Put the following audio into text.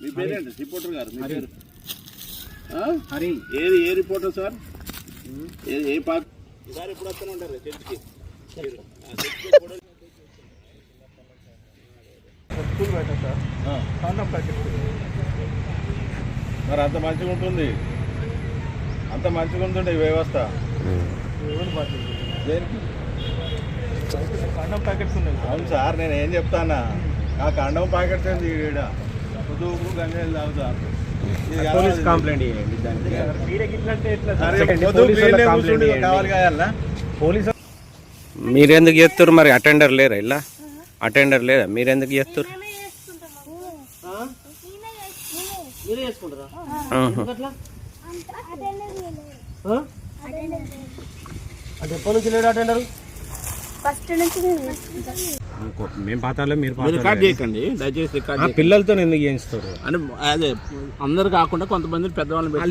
మీ పేరేంటి? రిపోర్టర్ గారు మీ పేరు? హరి. ఏది ఏ రిపోర్టర్ సార్? ఏ ఏ పార్ట్? ఈసారి ఎప్పుడు వస్తూనే ఉంటారు చర్చికి? School sir. కాండం ప్యాకెట్ మరి అంత మంచిగా ఉంటుంది. అంత మంచిగా ఉంటుండే ఈ వ్యవస్థ. దేనికి? కాండం ప్యాకెట్స్ ఉన్నాయి సార్. అవును సార్ నేను ఏం చెప్తానా? ఆ కండం ప్యాకెట్స్ ఏంది ఈడ? గంజాయిలు. పోలీస్ కంప్లైంట్ చేయండి మీరెందుకు చేస్తారు మరి? అటెండర్ లేరా ఇలా అటెండర్ లేదా? మీరెందుకు చేస్తారు ఎప్పటి నుంచి లేడు అటెండర్? ఫస్ట్ నుంచి మేము పాతాలే మీరు రికార్డ్. చేయకండి. దయచేసి రికార్డ్ పిల్లలతో ఎందుకు చేయిస్తారు అంటే అదే అందరు కాకుండా కొంతమంది పెద్దవాళ్ళని పెట్టి